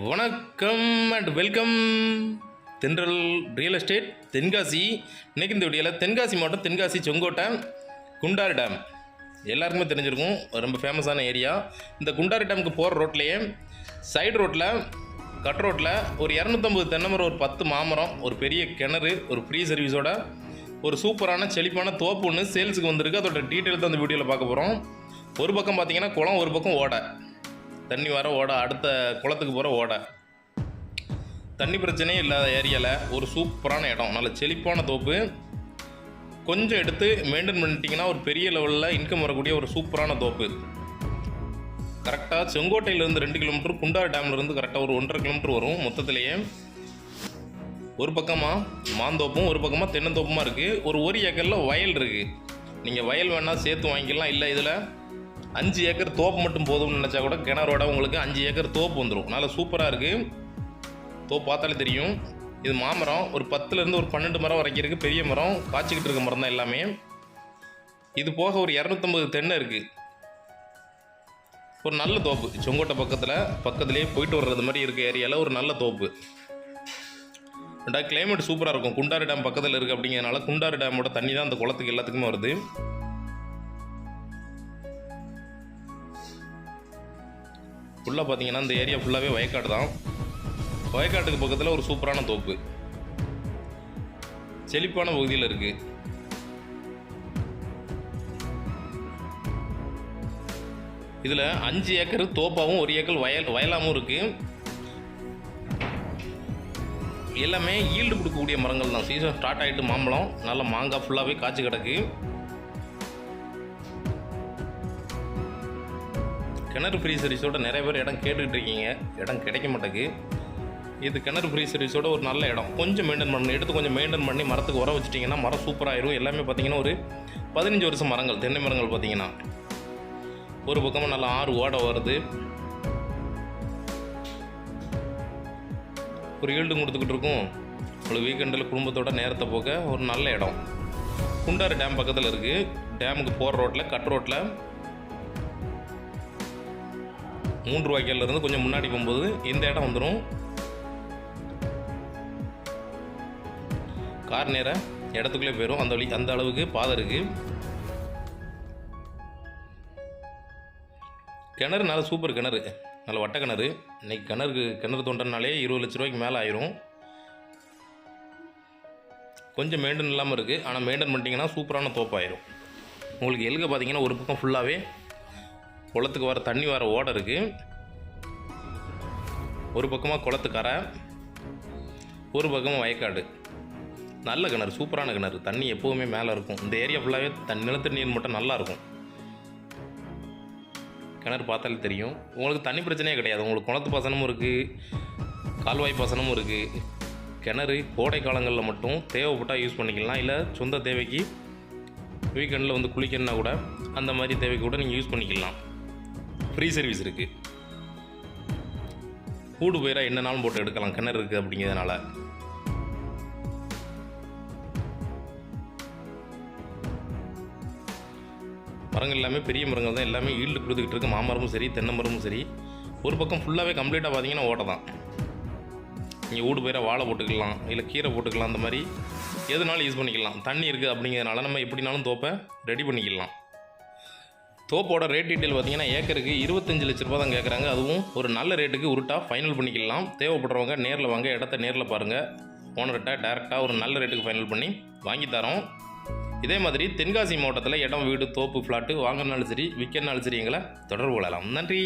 வணக்கம் and welcome Thendral real estate Tenkasi. இன்னைக்கு இந்த வீடியோவில் தென்காசி மாவட்டம் தென்காசி செங்கோட்டை குண்டாறு டேம் எல்லாருக்குமே தெரிஞ்சிருக்கும் ரொம்ப ஃபேமஸான ஏரியா இந்த குண்டாறு டேமுக்கு போகிற ரோட்லேயே சைடு ரோட்டில் கட் ரோட்டில் ஒரு இரநூத்தம்பது தென்னமரம் ஒரு பத்து மாமரம் ஒரு பெரிய கிணறு ஒரு ஃப்ரீ சர்வீஸோட ஒரு சூப்பரான செழிப்பான தோப்பு ஒன்று சேல்ஸுக்கு வந்திருக்கு. அதோட டீட்டெயில் தான் அந்த வீடியோவில் பார்க்க போகிறோம் ஒரு பக்கம் பார்த்தீங்கன்னா குளம் ஒரு பக்கம் ஓடை. தண்ணி வர ஓடை அடுத்த குளத்துக்கு போகிற ஓட. தண்ணி பிரச்சனையே இல்லாத ஏரியாவில் ஒரு சூப்பரான இடம். நல்ல செழிப்பான தோப்பு. கொஞ்சம் எடுத்து மெயின்டைன் பண்ணிட்டீங்கன்னா ஒரு பெரிய லெவலில் இன்கம் வரக்கூடிய ஒரு சூப்பரான தோப்பு. கரெக்டாக செங்கோட்டையிலேருந்து ரெண்டு கிலோமீட்டர் குண்டார் டேம்லேருந்து கரெக்டாக ஒரு ஒன்றரை கிலோமீட்டர் வரும் மொத்தத்திலேயே. ஒரு பக்கமாக மாந்தோப்பும் ஒரு பக்கமாக தென்னந்தோப்புமா இருக்குது ஒரு ஒரு ஏக்கரில் வயல் இருக்குது நீங்கள் வயல் வேணால் சேர்த்து வாங்கிக்கலாம். இல்லை இதில் அஞ்சு ஏக்கர் தோப்பு மட்டும் போதும்னு நினச்சா கூட கிணறோட உங்களுக்கு அஞ்சு ஏக்கர் தோப்பு வந்துடும் நல்லா சூப்பராக இருக்குது தோப்பு பார்த்தாலே தெரியும். இது மாமரம் ஒரு பத்துலேருந்து ஒரு பன்னெண்டு மரம் வரைக்கும் இருக்குது பெரிய மரம் காய்ச்சிக்கிட்டு இருக்க மரம் தான் எல்லாமே. இது போக ஒரு இரநூத்தம்பது தென்னை இருக்குது ஒரு நல்ல தோப்பு. செங்கோட்டை பக்கத்தில் பக்கத்துலேயே போயிட்டு வர்றது மாதிரி இருக்க ஏரியாவில் ஒரு நல்ல தோப்பு. ரெண்டாவது கிளைமேட் சூப்பராக இருக்கும். குண்டாறு டேம் பக்கத்தில் இருக்குது அப்படிங்கிறதுனால குண்டாறு டேமோட தண்ணி தான் அந்த குளத்துக்கு எல்லாத்துக்குமே வருது. ஃபுல்லாக பார்த்தீங்கன்னா இந்த ஏரியா ஃபுல்லாகவே வயக்காடு தான். வயக்காட்டுக்கு பக்கத்தில் ஒரு சூப்பரான தோப்பு. செழிப்பான பகுதியில் இருக்குது இதில் அஞ்சு ஏக்கர் தோப்பாகவும் ஒரு ஏக்கர் வயல் வயலாகவும் இருக்குது எல்லாமே ஈல்டு கொடுக்கக்கூடிய மரங்கள் தான் சீசன் ஸ்டார்ட் ஆகிட்டு மாம்பழம் நல்ல மாங்காய் ஃபுல்லாகவே காய்ச்சி கிடக்கு. கிணறு ஃப்ரீ சர்வீஸோட நிறைய பேர் இடம் கேட்டுக்கிட்டு இருக்கீங்க இடம் கிடைக்க மாட்டேங்குது. இது கிணறு ஃப்ரீ சர்வீஸோட ஒரு நல்ல இடம். கொஞ்சம் மெயின்டைன் பண்ணணும் எடுத்து கொஞ்சம் மெயின்டைன் பண்ணி மரத்துக்கு உரம் வச்சிட்டிங்கன்னா மரம் சூப்பராகிடும் எல்லாமே பார்த்தீங்கன்னா ஒரு பதினஞ்சு வருஷம் மரங்கள் தென்னை மரங்கள் பார்த்தீங்கன்னா. ஒரு பக்கமாக நல்லா ஆறு ஓட வருது. ஒரு ஈல்டும் கொடுத்துக்கிட்டு இருக்கும். ஒரு வீக்கெண்டில் குடும்பத்தோட நேரத்தை போக ஒரு நல்ல இடம். குண்டாறு டேம் பக்கத்தில் இருக்குது டேமுக்கு போகிற ரோட்டில் கட் ரோட்டில் மூன்று வாய்க்கால்லேருந்து கொஞ்சம் முன்னாடி போகும்போது இந்த இடம் வந்துடும் கார் நேராக இடத்துக்குள்ளே போயிடும் அந்த வழி அந்த அளவுக்கு பாதை இருக்குது கிணறு நல்ல சூப்பர் கிணறு. நல்ல வட்ட கிணறு. இன்றைக்கி கிணறு கிணறு தோண்டனாலே இருபது லட்ச ரூபாய்க்கு மேலே ஆயிரும். கொஞ்சம் மெயின்டைன் இல்லாமல் இருக்குது ஆனால் மெயின்டைன் பண்ணிட்டீங்கன்னா சூப்பரான தோப்பாயிரும். உங்களுக்கு எல்க பார்த்தீங்கன்னா ஒரு பக்கம் ஃபுல்லாகவே குளத்துக்கு வர தண்ணி வர ஓடை இருக்குது ஒரு பக்கமாக குளத்துக்கரை ஒரு பக்கமாக வயக்காடு. நல்ல கிணறு சூப்பரான கிணறு. தண்ணி எப்போவுமே மேலே இருக்கும். இந்த ஏரியா ஃபுல்லாகவே தண்ணி நிலத்தடி நீர் மட்டும் நல்லாயிருக்கும் கிணறு பார்த்தாலே தெரியும். உங்களுக்கு தண்ணி பிரச்சனையே கிடையாது. உங்களுக்கு குளத்து பாசனமும் இருக்குது கால்வாய் பாசனமும் இருக்குது கிணறு கோடை காலங்களில் மட்டும் தேவைப்பட்டால் யூஸ் பண்ணிக்கலாம். இல்லை சொந்த தேவைக்கு வீக்கெண்டில் வந்து குளிக்கணுன்னா கூட அந்த மாதிரி தேவைக்கு கூட நீங்கள் யூஸ் பண்ணிக்கலாம். ஃப்ரீ சர்வீஸ் இருக்குது கூடு பயிராக என்னனாலும் போட்டு எடுக்கலாம். கிணறு இருக்குது அப்படிங்கிறதுனால. மரங்கள் எல்லாமே பெரிய மரங்கள் தான். எல்லாமே ஈல்டு கொடுத்துக்கிட்டு இருக்கு. மாமரமும் சரி தென்னை மரமும் சரி. ஒரு பக்கம் ஃபுல்லாகவே கம்ப்ளீட்டாக பார்த்தீங்கன்னா ஓட்டை தான். நீங்கள் ஊடு பயிராக வாழை போட்டுக்கலாம். இல்லை கீரை போட்டுக்கலாம். அந்த மாதிரி எதுனாலும் யூஸ் பண்ணிக்கலாம். தண்ணி இருக்குது அப்படிங்கிறதுனால நம்ம எப்படினாலும் தோப்பை ரெடி பண்ணிக்கலாம். சோப்போட ரேட் டீட்டெயில் பார்த்தீங்கன்னா ஏக்கருக்கு இருபத்தஞ்சு லட்ச ரூபா தான் கேட்குறாங்க அதுவும் ஒரு நல்ல ரேட்டுக்கு உருட்டாக ஃபைனல் பண்ணிக்கலாம். தேவைப்படுறவங்க நேரில் வாங்க இடத்த நேரில் பாருங்கள் ஓனர்கிட்ட டேரெக்டாக ஒரு நல்ல ரேட்டுக்கு ஃபைனல் பண்ணி வாங்கி தரோம். இதே மாதிரி தென்காசி மாவட்டத்தில் இடம் வீடு தோப்பு ஃப்ளாட்டு வாங்கினாலும் சரி விற்கனாலும் சரி எங்களை தொடர்பு கொள்ளலாம். நன்றி.